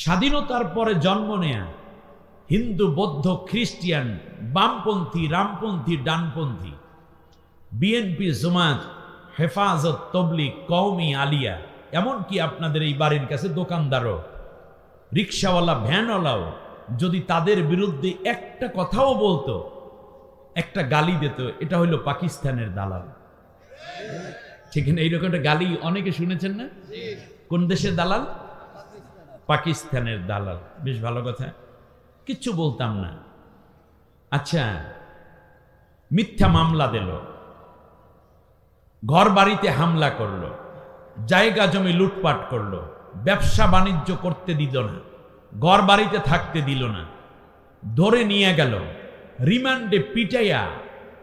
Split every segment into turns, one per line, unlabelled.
স্বাধীনতার পরে জন্ম নেয়া হিন্দু, বৌদ্ধ, খ্রিস্টিয়ান, বামপন্থী, রামপন্থী, ডানপন্থী, বিএনপি, জমাত, হেফাজত, তবলিগ, কওমি, আলিয়া, এমনকি আপনাদের এই বাড়ির কাছে দোকানদারও, রিক্সাওয়ালা, ভ্যানওয়ালাও যদি তাদের বিরুদ্ধে একটা কথাও বলতো, একটা গালি দিত, এটা হইল পাকিস্তানের দালাল। ঠিক না? এইরকম একটা গালি অনেকে শুনেছেন না? কোন দেশের দালাল? পাকিস্তানের দালাল। বেশ ভালো কথা। কিচ্ছু বলতাম না। আচ্ছা মিথ্যা মামলা দিল। ঘর বাড়িতে হামলা করল। জায়গা জমি লুটপাট করল। ব্যবসা বাণিজ্য করতে দিল না। ঘর বাড়িতে থাকতে দিল না। ধরে নিয়ে গেল। রিমান্ডে পিটাইয়া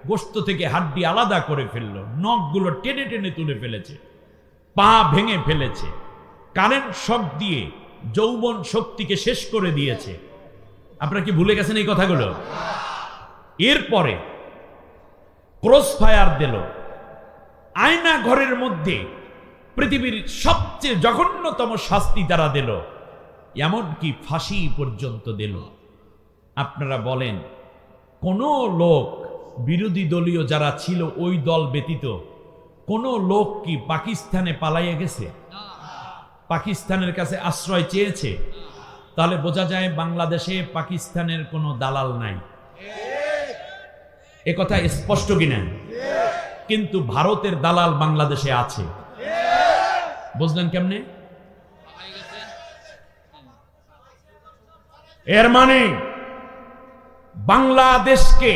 গোস্ত থেকে হাড্ডি আলাদা করে ফেলল। নখগুলো টেনে টেনে তুলে ফেলেছে। পা ভেঙে ফেলেছে। কারেন্ট শক দিয়ে যৌবন শক্তিকে শেষ করে দিয়েছে। আপনারা কি ভুলে গেছেন এই কথাগুলো? এরপরে ক্রস ফায়ার দিল। আয়না ঘরের মধ্যে পৃথিবীর সবচেয়ে জঘন্যতম শাস্তি তারা দিল। এমনকি ফাঁসি পর্যন্ত দিল। আপনারা বলেন, কোনো লোক, বিরোধী দলীয় যারা ছিল ওই দল ব্যতীত, কোনো লোক কি পাকিস্তানে পালাইয়া গেছে? পাকিস্তানের কাছে আশ্রয় চেয়েছে, তাহলে বোঝা যায় বাংলাদেশে পাকিস্তানের কোনো দালাল নাই। এ কথা স্পষ্ট কিনা? কিন্তু ভারতের দালাল বাংলাদেশে আছে। বুঝলেন কেমনে? এর মানে বাংলাদেশকে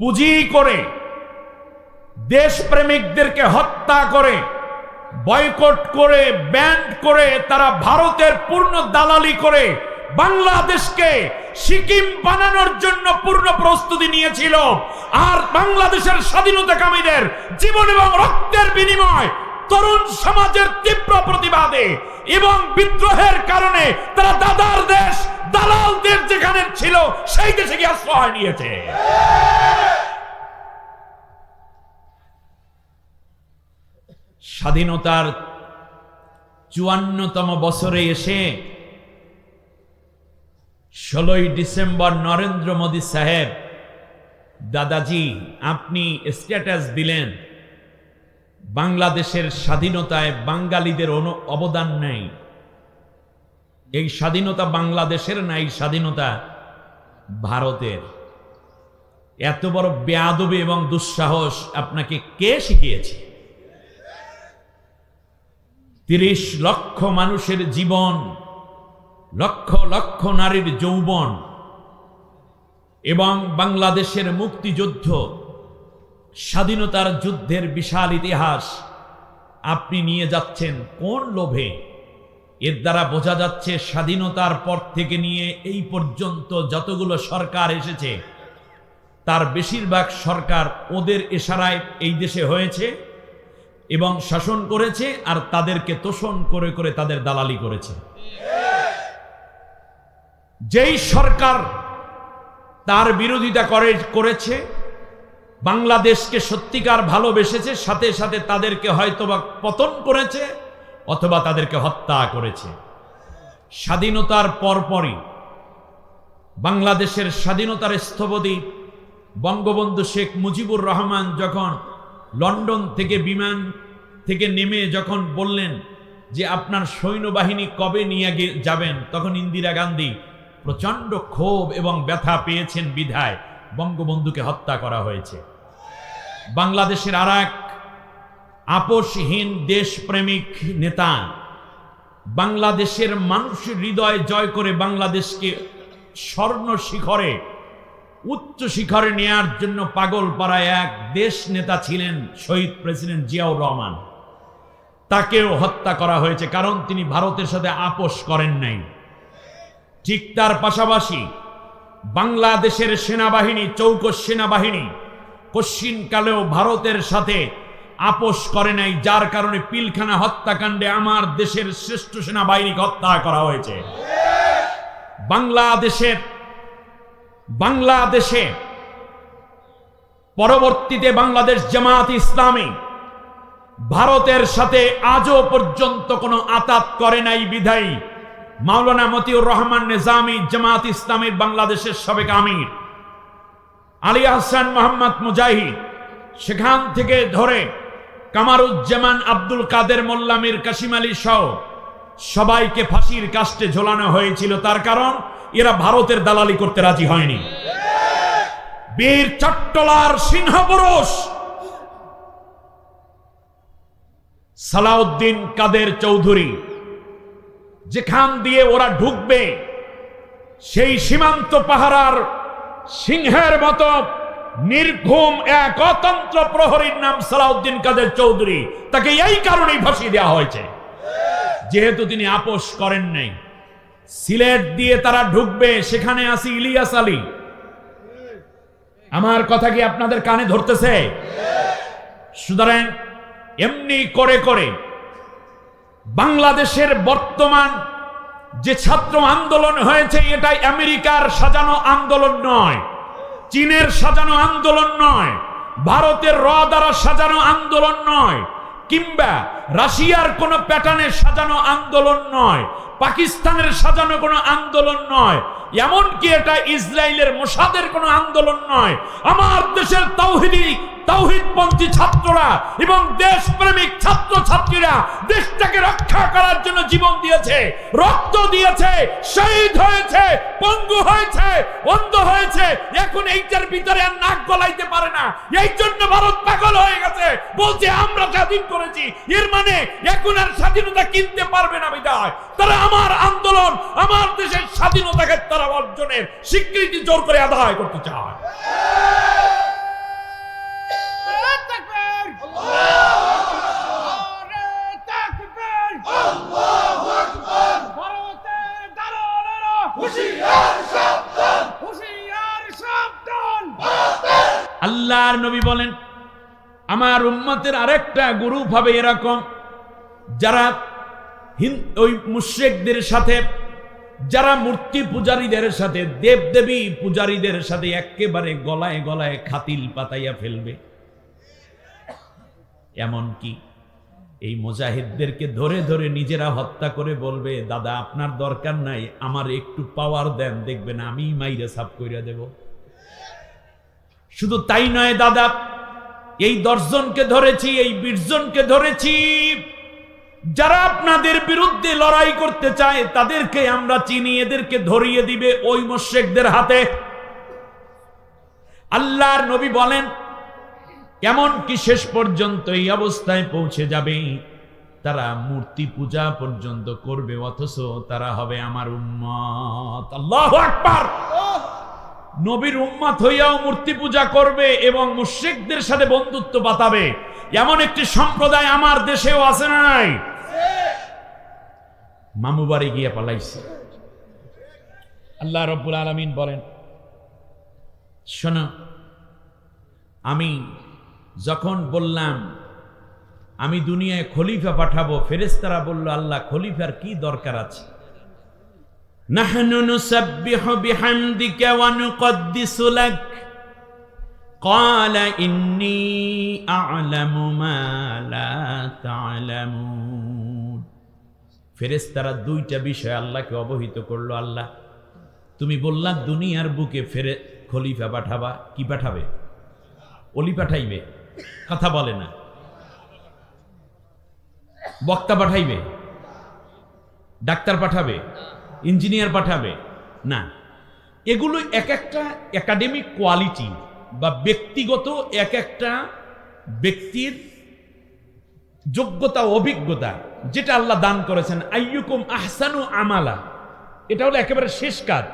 পুঁজি করে দেশপ্রেমিকদেরকে হত্যা করে বয়কট করে ব্যান্ড করে, তারা ভারতের পূর্ণ দালালি করে, বাংলাদেশকে সিকিম বানানোর জন্য পূর্ণ প্রস্তুতি নিয়েছিল। আর বাংলাদেশের স্বাধীনতাকামীদের জীবন এবং রক্তের বিনিময় তরুণ সমাজের তীব্র প্রতিবাদে এবং বিদ্রোহের কারণে তারা দাদার দেশ, দালালদের যেখানে ছিল, সেই দেশে গিয়ে আশ্রয় নিয়েছে। স্বাধীনতার চুয়ান্নতম বছরে এসে ষোলোই ডিসেম্বর নরেন্দ্র মোদী সাহেব, দাদাজি, আপনি স্ট্যাটাস দিলেন। বাংলাদেশের স্বাধীনতায় বাঙালিদের অবদান নেই। এই স্বাধীনতা বাংলাদেশের না, এই স্বাধীনতা ভারতের। এত বড় বেয়াদবি এবং দুঃসাহস আপনাকে কে শিখিয়েছে? তিরিশ লক্ষ মানুষের জীবন, লক্ষ লক্ষ নারীর যৌবন এবং বাংলাদেশের মুক্তিযুদ্ধ, স্বাধীনতার যুদ্ধের বিশাল ইতিহাস আপনি নিয়ে যাচ্ছেন কোন লোভে? এর দ্বারা বোঝা যাচ্ছে স্বাধীনতার পর থেকে নিয়ে এই পর্যন্ত যতগুলো সরকার এসেছে, তার বেশিরভাগ সরকার ওদের এশারায় এই দেশে হয়েছে। এবং শাসন করেছে আর তাদেরকে তোষণ করে করে তাদের দালালি করেছে। যেই সরকার তার বিরোধিতা করে, করেছে, বাংলাদেশকে সত্যিকার ভালোবেসেছে, সাথে সাথে তাদেরকে হয়তোবা পতন করেছে, অথবা তাদেরকে হত্যা করেছে। স্বাধীনতার পরপরই বাংলাদেশের স্বাধীনতার স্থপতি বঙ্গবন্ধু শেখ মুজিবুর রহমান যখন লন্ডন থেকে বিমান থেকে নেমে যখন বললেন যে আপনার সৈন্যবাহিনী কবে নিয়ে যাবেন, তখন ইন্দিরা গান্ধী প্রচণ্ড ক্ষোভ এবং ব্যথা পেয়েছেন বিধায় বঙ্গবন্ধুকে হত্যা করা হয়েছে। বাংলাদেশের আর এক আপোষহীন দেশপ্রেমিক নেতা বাংলাদেশের মানুষের হৃদয় জয় করে বাংলাদেশকে স্বর্ণ শিখরে উচ্চ শিখরে নেয়ার জন্য পাগল পাড়ায় এক দেশ নেতা ছিলেন শহীদ প্রেসিডেন্ট জিয়াউর রহমান। তাকেও হত্যা করা হয়েছে, কারণ তিনি ভারতের সাথে আপোষ করেন নাই। ঠিক তার পাশাপাশি বাংলাদেশের সেনাবাহিনী, চৌকস সেনাবাহিনী কশ্চিনকালেও ভারতের সাথে আপোষ করে নাই, যার কারণে পিলখানা হত্যাকাণ্ডে আমার দেশের শ্রেষ্ঠ সেনাবাহিনীকে হত্যা করা হয়েছে। বাংলাদেশের বাংলাদেশে পরবর্তীতে বাংলাদেশ জামাত ইসলামী ভারতের সাথে আজও পর্যন্ত কোনো আতাত করে নাই বিধায়ী মাওলানা মতিউর রহমান নিজামী জামাত ইসলামের বাংলাদেশের সাবেক আমির। আলী আহসান মোহাম্মদ মুজাহিদ সেখান থেকে ধরে কামারুজ্জামান আব্দুল কাদের মোল্লা মীর কাশিম আলী সহ সবাইকে ফাঁসির কাস্টে ঝোলানো হয়েছিল। তার কারণ এরা ভারতের দালালি করতে রাজি হয়নি। বীর চট্টলার সিংহপুরুষ সালাউদ্দিন কাদের চৌধুরী, যেখান দিয়ে ওরা ঢুকবে, সেই সীমান্ত পাহারার সিংহের মতো নির্ঘুম এক অতন্ত্র প্রহরীর নাম সালাউদ্দিন কাদের চৌধুরী। তাকে এই কারণেই ফাঁসিয়ে দেওয়া হয়েছে। যেহেতু তিনি আপোষ করেন নাই। সিলেট দিয়ে তারা ঢুকবে, সেখানে আসি ইলিয়াস আলী। আমার কথা কি আপনাদের কানে ধরতেছে? সুতরাং এমনি করে করে বাংলাদেশের বর্তমান যে ছাত্র আন্দোলন হয়েছে এটা আমেরিকার সাজানো আন্দোলন নয়, চীনের সাজানো আন্দোলন নয়, ভারতের র দ্বারা সাজানো আন্দোলন নয়, কিংবা রাশিয়ার কোন প্যাটার্নে সাজানো আন্দোলন নয়, পাকিস্তানের সাজানো কোনো আন্দোলন নয়, এমনকি এটা ইসরায়েলের মোসাদের কোনো আন্দোলন নয়। আমার দেশের তৌহিদি, তৌহিদপন্থী ছাত্ররা এবং দেশপ্রেমিক ছাত্র ছাত্রীরা দেশটাকে রক্ষা করার জন্য জীবন দিয়েছে, রক্ত দিয়েছে, শহীদ হয়েছে, পঙ্গু হয়েছে অন্ধ হয়েছে। এখন এইটার ভিতরে আর নাক গলাইতে পারে না। এই জন্য ভারত পাগল হয়ে গেছে। বলছে, আমরা স্বাধীন করেছি। এর মানে এখন আর স্বাধীনতা কিনতে পারবে না বিদায়। তারা আমার আন্দোলন আমার দেশের স্বাধীনতাকে তারা অর্জনের স্বীকৃতি জোর করে আদায় করতে চায়। আল্লাহর নবী বলেন আমার উম্মতের আরেকটা গ্রুপ হবে এরকম। যারা ওই মুশ্রিকদের সাথে, যারা মূর্তি পূজারীদের সাথে, দেবদেবী পূজারীদের সাথে একেবারে গলায় গলায় খাতিল পাতাইয়া ফেলবে। এমন কি এই মুজাহিদদেরকে ধরে ধরে নিজেরা হত্যা করে বলবে, দাদা, আপনার দরকার নাই, আমার একটু পাওয়ার দেন, দেখবেন আমি মাইরে সাফ করিয়া দেব। শুধু তাই নয়, দাদা এই দর্শনকে ধরেছি, এই বীরজনকে ধরেছি। যারা আপনাদের বিরুদ্ধে লড়াই করতে চায়, তাদেরকে আমরা চিনি, এদেরকে ধরিয়ে দিবে ওই মোশেকদের হাতে। আল্লাহর নবী বলেন এমন কি শেষ পর্যন্ত এই অবস্থায় পৌঁছে যাবে? তারা মূর্তি পূজা পর্যন্ত করবে, অথচ তারা হবে আমার উম্মত। আল্লাহ আকবার! নবীর উম্মাত হইয়াও মূর্তি পূজা করবে এবং মুশ্রিকদের সাথে বন্ধুত্ব পাতাবে এমন একটি সম্প্রদায় আমার দেশেও আছে না নাই? মামু বাড়ি গিয়ে পালাইছে। আল্লাহ রব্বুল আলমিন বলেন, শোনো, আমি যখন বললাম, আমি দুনিয়ায় খলিফা পাঠাবো ফেরেস্তারা বলল, আল্লাহ, খলিফার কি দরকার আছে? نحن نسبح بحمدك ونقدس لك قال إني أعلم ما لا تعلمون ফেরেস্তারা দুইটা বিষয় আল্লাহকে অবহিত করলো আল্লাহ তুমি বললা দুনিয়ার বুকে ফেরে খলিফা পাঠাবা কি পাঠাবে অলি পাঠাইবে কথা বলে না বক্তা পাঠাইবে ডাক্তার পাঠাবে ইঞ্জিনিয়ার পাঠাবে। না। এগুলো এক একটা একাডেমিক কোয়ালিটি বা ব্যক্তিগত এক একটা ব্যক্তির যোগ্যতা অভিজ্ঞতা যেটা আল্লাহ দান করেছেন। আইয়ুকুম আহসানু আমালা। এটা হলো একেবারে শেষ কাজ।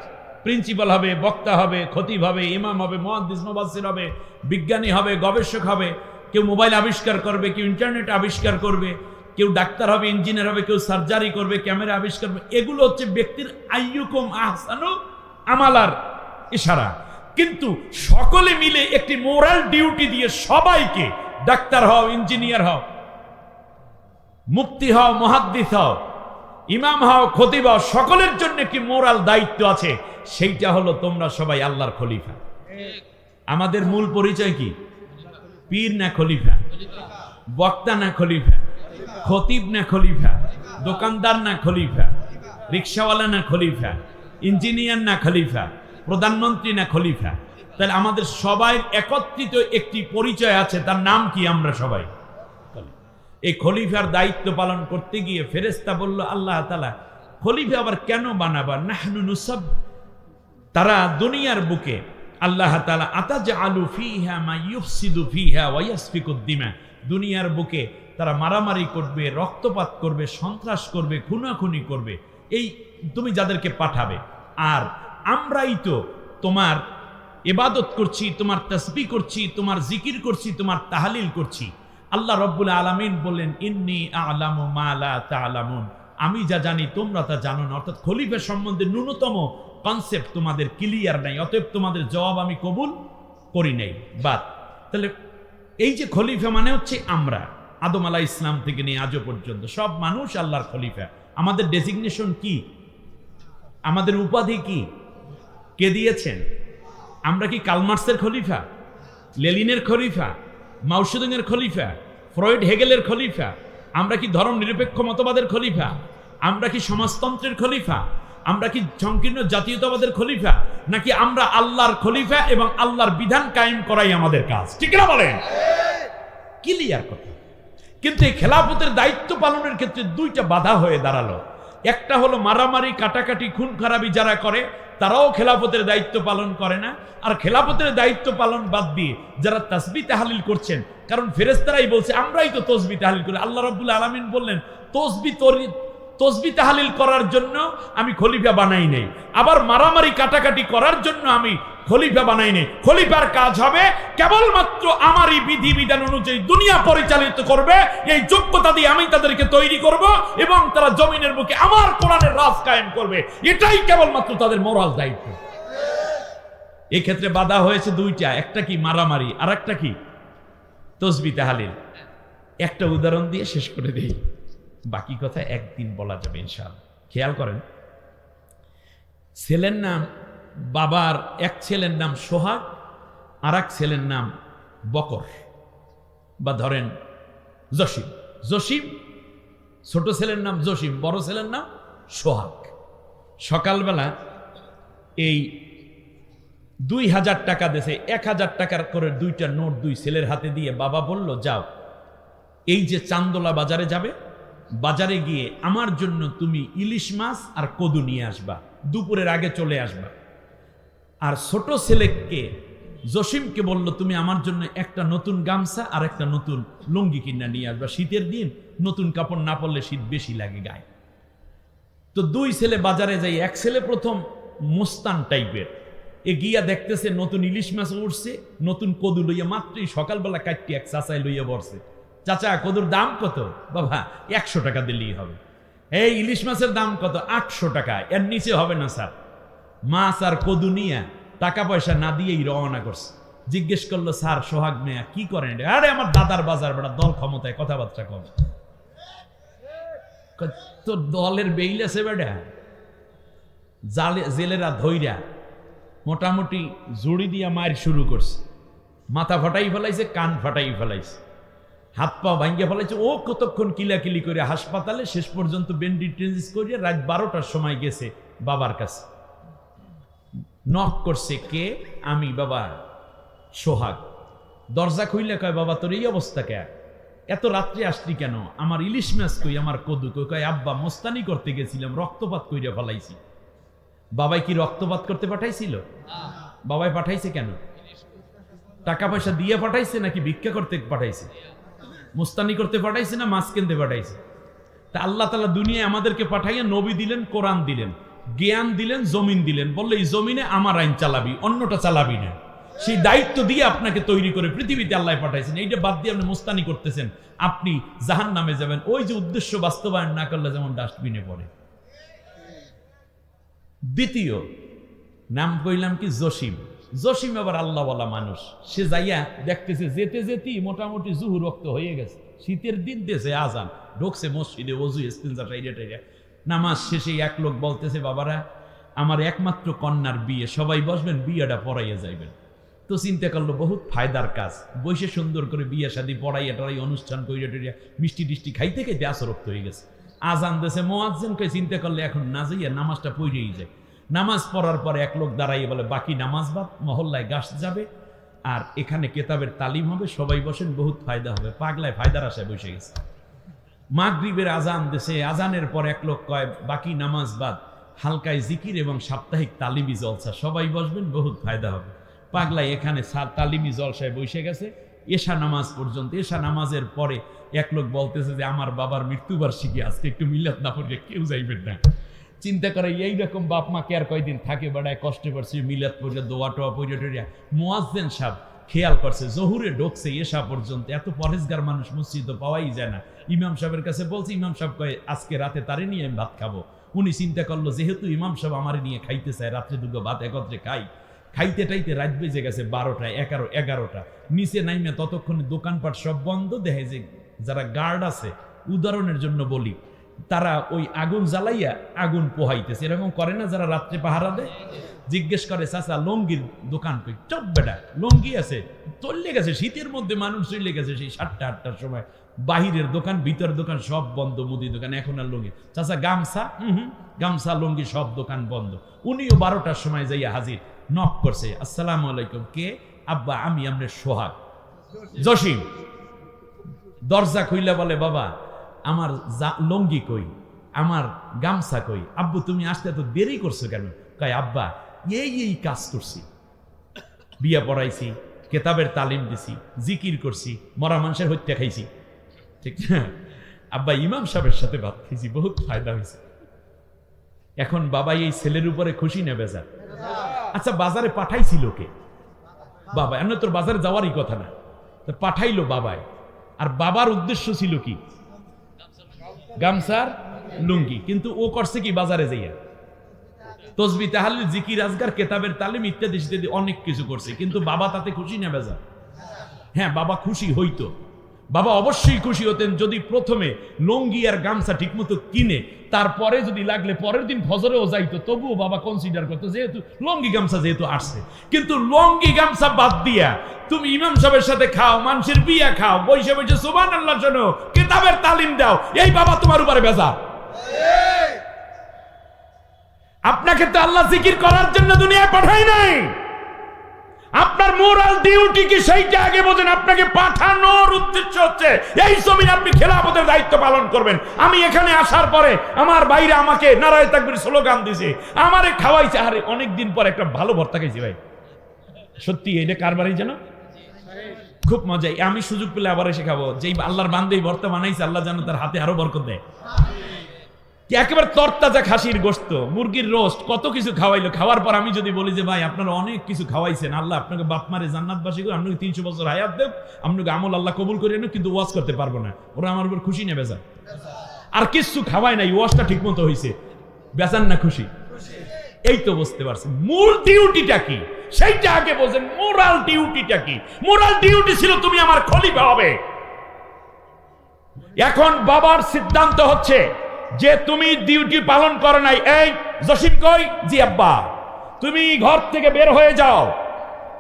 প্রিন্সিপাল হবে, বক্তা হবে, খতিব হবে, ইমাম হবে মহাদিস মুবাসির হবে, বিজ্ঞানী হবে, গবেষক হবে। কেউ মোবাইল আবিষ্কার করবে, কেউ ইন্টারনেট আবিষ্কার করবে। কেউ ডাক্তার হবে, ইঞ্জিনিয়ার হবে, কেউ সার্জারি করবে, ক্যামেরা আবিষ্কার করবে, এগুলো হচ্ছে ব্যক্তির আইয়ুকুম আহসানু আমালার ইশারা। কিন্তু সকলে মিলে একটি মোরাল ডিউটি দিয়ে সবাইকে ডাক্তার হও, ইঞ্জিনিয়ার হও মুক্তি হও, মহাদ্দিস হও, ইমাম হও, খতিব হও, সকলের জন্য কি মোরাল দায়িত্ব আছে। সেইটা হলো তোমরা সবাই আল্লাহর খলিফা। আমাদের মূল পরিচয় কি? পীর না খলিফা? বক্তা না খলিফা? খতিব না খলিফা, দোকানদার না খলিফা, রিক্সাওয়ালা না খলিফা, ইঞ্জিনিয়ার না খলিফা, প্রধানমন্ত্রী না খলিফা। তাহলে আমাদের সবাই একত্রিত একটি পরিচয় আছে, তার নাম কি আমরা সবাই? এই খলিফার দায়িত্ব পালন করতে গিয়ে ফেরেস্তা বলল, আল্লাহ তালা খলিফা আবার কেন বানাবার নাহনু নুসাব তারা দুনিয়ার বুকে, আল্লাহ তালা আতাজ আলু ফিহা মা ইউফসিদু ফিহা ওয়াইয়াসফিকুদ্দিমা দুনিয়ার বুকে তারা মারামারি করবে, রক্তপাত করবে, সন্ত্রাস করবে, খুনাখুনি করবে। এই তুমি যাদেরকে পাঠাবে। আর আমরাই তো তোমার এবাদত করছি, তোমার তসবি করছি, তোমার জিকির করছি, তোমার তাহালিল করছি। আল্লাহ রব্বুল আলামিন বললেন, ইন্নি আলামু মালা তালামুন আমি যা জানি, তোমরা তা জানো না। অর্থাৎ খলিফের সম্বন্ধে ন্যূনতম কনসেপ্ট তোমাদের ক্লিয়ার নাই। অতএব তোমাদের জবাব আমি কবুল করি নাই। বাদ। তাহলে এই যে খলিফা মানে হচ্ছে আমরা। আদম আলাহ ইসলাম থেকে নিয়ে আজও পর্যন্ত। সব মানুষ আল্লাহর খলিফা। আমাদের ডেজিগনেশন কি? আমাদের উপাধি কি? কে দিয়েছেন? আমরা কি কালমার্সের খলিফা? লেলিনের খলিফা? মাউসুদিনের খলিফা? ফ্রয়েড হেগেলের খলিফা? আমরা কি ধর্ম নিরপেক্ষ মতবাদের খলিফা? আমরা কি সমাজতন্ত্রের খলিফা? আমরা কি সংকীর্ণ জাতীয়তাবাদের খলিফা? নাকি আমরা আল্লাহর খলিফা এবং আল্লাহর বিধান কায়েম করাই আমাদের কাজ? ঠিক না বলেন? ক্লিয়ার কথা। কিন্তু এই খেলাফতের দায়িত্ব পালনের ক্ষেত্রে দুইটা বাধা হয়ে দাঁড়াল। একটা হলো মারামারি, কাটাকাটি, খুন খারাপি যারা করে, তারাও খেলাফতের দায়িত্ব পালন করে না। আর খেলাফতের দায়িত্ব পালন বাদ দিয়ে যারা তাসবি তাহালিল করছেন, কারণ ফেরেস্তারাই বলছে, আমরাই তো তসবি তাহালিল করি। আল্লাহ রব্বুল আলমিন বললেন, তসবি তসবি তাহালিল করার জন্য আমি খলিফা বানাই নাই। আবার মারামারি কাটাকাটি করার জন্য আমি খলিফা বানাই নাই। খলিফার কাজ হবে কেবলমাত্র আমারই বিধি বিধান অনুযায়ী দুনিয়া পরিচালিত করবে। এই যোগ্যতা দিয়ে আমি তাদেরকে তৈরি করব এবং তারা জমিনের বুকে আমার কোরআনের রাজ কায়েম করবে। এটাই কেবলমাত্র তাদের মোরাল দায়িত্ব। এই ক্ষেত্রে বাধা হয়েছে দুইটা, একটা কি মারামারি আর একটা কি? তসবি তাহালিল। একটা উদাহরণ দিয়ে শেষ করে দেই। বাকি কথা একদিন বলা যাবে ইনশাআল্লাহ। খেয়াল করেন, ছেলের নাম বাবার এক ছেলের নাম সোহাগ আর এক ছেলের নাম বকর বা ধরেন জসিম। জসিম, ছোট ছেলের নাম জসিম, বড় ছেলের নাম সোহাগ। সকালবেলা এই দুই হাজার টাকা দেশে এক হাজার টাকার করে দুইটা নোট দুই ছেলের হাতে দিয়ে বাবা বলল, যাও, এই যে চান্দোলা বাজারে যাবে বাজারে গিয়ে আমার জন্য তুমি ইলিশ মাছ আর কদু নিয়ে আসবা। দুপুরের আগে চলে আসবা। আর ছোট ছেলেকে, জসিমকে বলল, তুমি আমার জন্য একটা নতুন গামছা আর একটা নতুন লুঙ্গি কিনা নিয়ে আসবা। শীতের দিন নতুন কাপড় না পরলে শীত বেশি লাগে গায়ে। তো দুই ছেলে বাজারে যাই, এক ছেলে প্রথম মোস্তান টাইপের। এ গিয়া দেখতেছে নতুন ইলিশ মাছ উঠছে নতুন কদু লইয়া মাত্রই সকালবেলা কাটটি এক চাচাই লইয়া বসছে চাচা, কদুর দাম কত? বাবা, একশো টাকা দিলেই হবে। এই ইলিশ মাছের দাম কত? আটশো টাকা। এর নিচে হবে না, স্যার। মাছ আর কদু নিয়ে টাকা পয়সা না দিয়েই রওনা করছে। জিজ্ঞেস করল, স্যার, সোহাগ মেয়া কি করেন? আরে, আমার দাদার বাজার বেড়া দল ক্ষমতায়, কথাবার্তা কম। তোর দলের বেইল আছে, বেটা? জালে, জেলেরা ধইরা মোটামুটি জুড়ি দিয়া মায়ের শুরু করছে। মাথা ফাটাই ফেলাইছে, কান ফাটাই ফেলাইছে। হাত পা ভাঙ্গিয়া ফেলাইছে। ও কতক্ষণ কিলাকিলি করে হাসপাতালে, শেষ পর্যন্ত বেন্ডি ট্রেঞ্জিস করিয়া রাত বারোটার সময় গেছে বাবার কাছে। নক করছে, কে? আমি, বাবা। সোহাগ। দরজা খুইলে কয়, বাবা, তোর এই অবস্থা কে? এত রাত্রে আসলি কেন? আমার ইলিশ মাছ কই, আমার কদু কই? কয়, আব্বা, মোস্তানি করতে গেছিলাম, রক্তপাত কইরা ফেলাইছি। বাবাই কি রক্তপাত করতে পাঠাইছিল? বাবাই পাঠাইছে কেন? টাকা পয়সা দিয়ে পাঠাইছে নাকি ভিক্ষা করতে পাঠাইছে? মুস্তানি করতে পাঠাইছে না মাছ কিনতে পাঠাইছে? তা আল্লাহ তালা দুনিয়ায় আমাদেরকে পাঠাইয়া নবী দিলেন, কোরআন দিলেন, জ্ঞান দিলেন, জমিন দিলেন। বললে, এই জমিনে আমার আইন চালাবি, অন্যটা চালাবি না। সেই দায়িত্ব দিয়ে আপনাকে তৈরি করে পৃথিবীতে আল্লাহ পাঠাইছেন। এইটা বাদ দিয়ে আপনি মুস্তানি করতেছেন। আপনি জাহান নামে যাবেন। ওই যে উদ্দেশ্য বাস্তবায়ন না করলে যেমন ডাস্টবিনে পড়ে। দ্বিতীয়, নাম কইলাম কি, জসিম। জসিম আবার আল্লাহওয়ালা মানুষ। সে যাইয়া দেখতেছে, যেতে যেতেই মোটামুটি জুহু রক্ত হয়ে গেছে। শীতের দিন দেশে আজান, ঢুকছে মসজিদে অজু ইস্তিনজা টাইরে টাইরে। নামাজ শেষে এক লোক বলতেছে, বাবারা, আমার একমাত্র কন্যার বিয়ে, সবাই বসবেন, বিয়েটা পড়াইয়া যাইবেন। তো চিন্তা করল, বহুত ফায়দার কাজ। বসে সুন্দর করে বিয়ে শাদি পড়াইয়া টড়াই অনুষ্ঠান কইরা টইরা মিষ্টি টিষ্টি খাইতে খাইতে আসরক্ত হয়ে গেছে। আজান দেশে মোয়াজ্জেনকে চিন্তা করলে, এখন না যাইয়া নামাজটা পড়েই যায় নামাজ পড়ার পরে এক লোক দাঁড়াইয়ে বলে, বাকি নামাজ বাদ, মহল্লায় গাছ যাবে আর এখানে কেতাবের তালিম হবে, সবাই বসেন, বহুত ফায়দা হবে। পাগলায় ফায়দার আশায় বসে গেছে। মাগরিবের আজান দেশে, আজানের পর এক লোক কয়, বাকি নামাজ বাদ, হালকায় জিকির এবং সাপ্তাহিক তালিমি জলসা, সবাই বসবেন, বহুত ফায়দা হবে। পাগলায় এখানে তালিমি জলসায় বসে গেছে। এশা নামাজ পর্যন্ত, এশা নামাজের পরে এক লোক বলতেছে যে, আমার বাবার মৃত্যুবার্ষিকী, আজকে একটু মিলাদ না পড়লে কেউ যাইবেন না। চিন্তা করে, এইরকম বাপ মা কে আর কয়দিন থাকে বেড়ায়, কষ্ট করছে মিলাদ পড়ে দোয়া টোয়া পড়ে টড়িয়া মোয়াজ্জেন সাহেব খেয়াল করছে, জহুরে ঢোকছে এসা পর্যন্ত, এত পরেজগার মানুষ মসজিদ পাওয়াই যায় না। ইমাম সাহেবের কাছে বলছে, ইমাম সাহেব কয়, আজকে রাতে তারে নিয়ে আমি ভাত খাব। উনি চিন্তা করল, যেহেতু ইমাম সাহেব আমার নিয়ে খাইতে চায়, রাত্রে দুটো ভাত একত্রে খাই, খাইতে টাইতে রাত বেজে গেছে বারোটা এগারো, এগারোটা। নিচে নাইমে ততক্ষণে দোকানপাট সব বন্ধ দেখে যে যারা গার্ড আছে, উদাহরণের জন্য বলি তারা ওই আগুন জ্বালাইয়া আগুন পোহাইতেছে। এরকম করে না যারা রাত্রে পাহারা দেয়? জিজ্ঞেস করে, চাচা, লঙ্গির দোকান কই? চপ বেটা, লঙ্গি আছে। চললে গেছে, শীতের মধ্যে মানুষ চলে গেছে সেই সাতটা, আটটার সময়। বাহিরের দোকান, ভিতর দোকান, সব বন্ধ, মুদি দোকান, এখন আর লঙ্গি। চাচা, গামছা? হুম গামছা, লঙ্গি, সব দোকান বন্ধ। উনিও বারোটার সময় যাইয়া হাজির। নক করছে, আসসালামু আলাইকুম, কে? আব্বা, আমি আপনার সোহাগ। জসিম। দরজা খুইলা বলে, বাবা। আমার লঙ্গি কই, আমার গামছা কই, আব্বু তুমি আসতে এত দেরি করছ কেন? কয়, আব্বা, এই এই কাজ করছি। বিয়া পড়াইছি, কেতাবের তালিম দিছি, জিকির করছি, মরা মানুষের হত্যা খাইছি। ঠিক না? আব্বা, ইমাম সাহেবের সাথে ভাত খাইছি, বহুত ফায়দা হয়েছে এখন বাবা এই ছেলের উপরে খুশি নেবে যা আচ্ছা বাজারে পাঠাইছি লোকে। বাবা, এমন তোর বাজারে যাওয়ারই কথা না। পাঠাইলো বাবায়। আর বাবার উদ্দেশ্য ছিল কি? গামছার লুঙ্গি, কিন্তু ও করছে কি বাজারে যাইয়া? তসবি তাহাল জিকির, আজগার, কেতাবের তালিম ইত্যাদি ইত্যাদি অনেক কিছু করছে, কিন্তু বাবা তাতে খুশি না বেজা? হ্যাঁ বাবা খুশি হইতো। বাবা অবশ্যই খুশি হতেন যদি প্রথমে লঙ্গি আর গামছা ঠিকমতো কিনে, তারপরে যদি লাগলে পরের দিন ফজরেও যাইতো, তবুও বাবা কনসিডার করতো যেহেতু লঙ্গি গামছা যেহেতু আসছে। কিন্তু লঙ্গি গামছা বাদ দিয়া তুমি ইমাম সাহেবের সাথে খাও, মানুষের বিয়া খাও বসে সুবান আল্লাহ শোনো কেতাবের তালিম দাও। এই বাবা তোমার উপরে বেজার। আপনাকে তো আল্লাহ জিকির করার জন্য দুনিয়ায় পাঠাই নাই। আপনার মোরাল ডিউটি কি সেইটা আগে বোঝেন। আপনাকে পাঠানোর উদ্দেশ্য হচ্ছে, এই জমিন আপনি খেলাফতের দায়িত্ব পালন করবেন। আমি এখানে আসার পরে আমার বাইরে আমাকে নারায় তাকবির স্লোগান দিছে। আমারে খাওয়াইছে। আরে অনেক দিন পর একটা ভালো ভর্তা খাইছি ভাই। সত্যি, এটা কার বাড়ি যেন? খুব মজা। আমি সুযোগ পেলে আবার এসে খাব। যেই আল্লাহর বান্ধে ভর্তা বানাইছে আল্লাহ যেন তার হাতে আরও বরকত দেয়। একেবারে তরতাজা খাসির গোস্ত মুরগির রোস্ট কত কিছু খাওয়াইলো। খাওয়ার পর আমি যদি বলি যে ভাই আপনারা অনেক কিছু খাওয়াইছেন আল্লাহ আপনাকে বাপ মারে জান্নাত জান্নাতবাসী করে আপনাকে তিনশো বছর হায়াত দেব আপনাকে আমল আল্লাহ কবুল করে নেব কিন্তু ওয়াশ করতে পারব না। ওরা আমার উপর খুশি নেবে যা আর কিছু খাওয়াই নাই ওয়াজটা ঠিক মতো হয়েছে বেচান না খুশি। এই তো বুঝতে পারছি মূল ডিউটিটা কি? সেইটা আগে বলছেন মোরাল ডিউটিটা কি? মোরাল ডিউটি ছিল তুমি আমার খলিফা হবে। এখন বাবার সিদ্ধান্ত হচ্ছে যে তুমি ডিউটি পালন করো নাই। এই, জসিম কই? জি আব্বা। তুমি ঘর থেকে বের হয়ে যাও।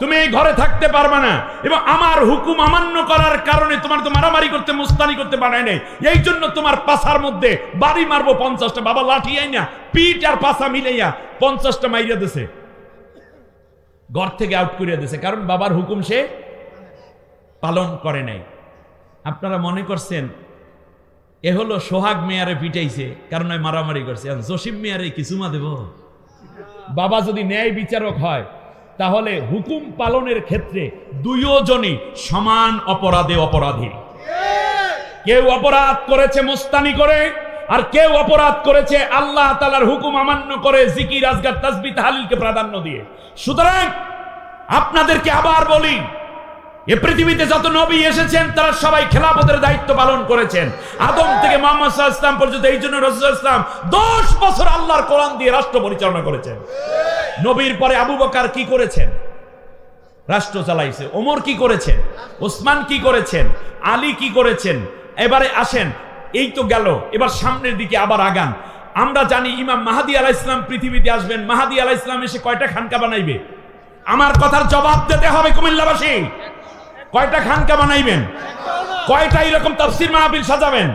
তুমি এই ঘরে থাকতে পারবে না। এবং আমার হুকুম অমান্য করার কারণে তোমার তো মারামারি করতে, মুস্তানি করতে বানায় নাই। এই জন্য তোমার পাশার মধ্যে বাড়ি মারবো পঞ্চাশটা। বাবা লাঠি আই না আর পাশা মিলাইয়া পঞ্চাশটা মাইরিয়া দিছে। ঘর থেকে আউট করিয়া দিছে, কারণ বাবার হুকুম সে পালন করে নাই। আপনারা মনে করছেন, এ হলো সোহাগ মেয়ারে পিটাইছে, কারণ মারামারি করছে। আর জসিম মেয়ারে কিছুমা দেব? বাবা যদি ন্যায় বিচারক হয় তাহলে হুকুম পালনের ক্ষেত্রে দুইজনই সমান অপরাধে অপরাধী। কেউ অপরাধ করেছে মোস্তানি করে, আর কেউ অপরাধ করেছে আল্লাহ তালার হুকুম অমান্য করে জিকির, আজগার তাসবি তাহালিলকে প্রাধান্য দিয়ে। সুতরাং আপনাদেরকে আবার বলি এ পৃথিবীতে যত নবী এসেছেন, তারা সবাই খেলাফতের দায়িত্ব পালন করেছেন। আদম থেকে মোহাম্মদ ইসলাম পর্যন্ত, এই জন্য রসুল ইসলাম দশ বছর আল্লাহর কোরআন দিয়ে রাষ্ট্র পরিচালনা করেছেন। নবীর পরে আবু বকার কি করেছেন? রাষ্ট্র চালাইছে। ওমর কি করেছেন? ওসমান কি করেছেন? আলী কি করেছেন? এবারে আসেন, এই তো গেল। এবার সামনের দিকে আবার আগান। আমরা জানি ইমাম মাহাদি আলাহ ইসলাম পৃথিবীতে আসবেন। মাহাদি আলাহ ইসলাম এসে কয়টা খানকা বানাইবে? আমার কথার জবাব দিতে হবে কুমিল্লাবাসী। কয়টা খানকা বানাইবেন? কয়টা এরকম তাফসির মাহফিল সাজাবেন?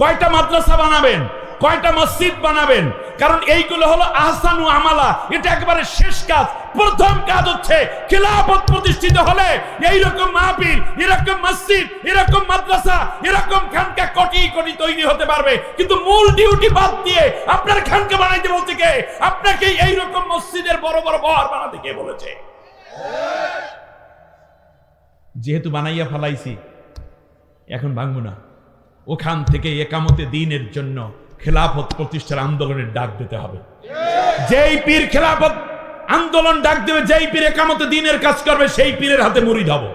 কয়টা মাদ্রাসা বানাবেন? কয়টা মসজিদ বানাবেন? কারণ এইগুলো হলো আহসানু আমালা। এটা একেবারে শেষ কাজ। প্রথম কাজ হচ্ছে খেলাফত প্রতিষ্ঠিত হলে এইরকম মাহফিল, এরকম মসজিদ, এরকম মাদ্রাসা, এরকম খানকা কোটি কোটি তৈরি হতে পারবে। কিন্তু মূল ডিউটি বাদ দিয়ে আপনার খানকা বানাইতে বলছে কে? আপনাকে এইরকম মসজিদের বড় বড় বহর বানাতে কে বলেছে? যেহেতু বানাইয়া ফেলাইছি, এখন ভাঙবো না। ওখান থেকে একামতে দিনের জন্য খেলাফত প্রতিষ্ঠার আন্দোলনের ডাক দিতে হবে। যেই পীর খেলাফত আন্দোলন ডাক দেবে, যেই পীর একামতে দিনের কাজ করবে, সেই পীরের হাতে মুড়ি ধাবো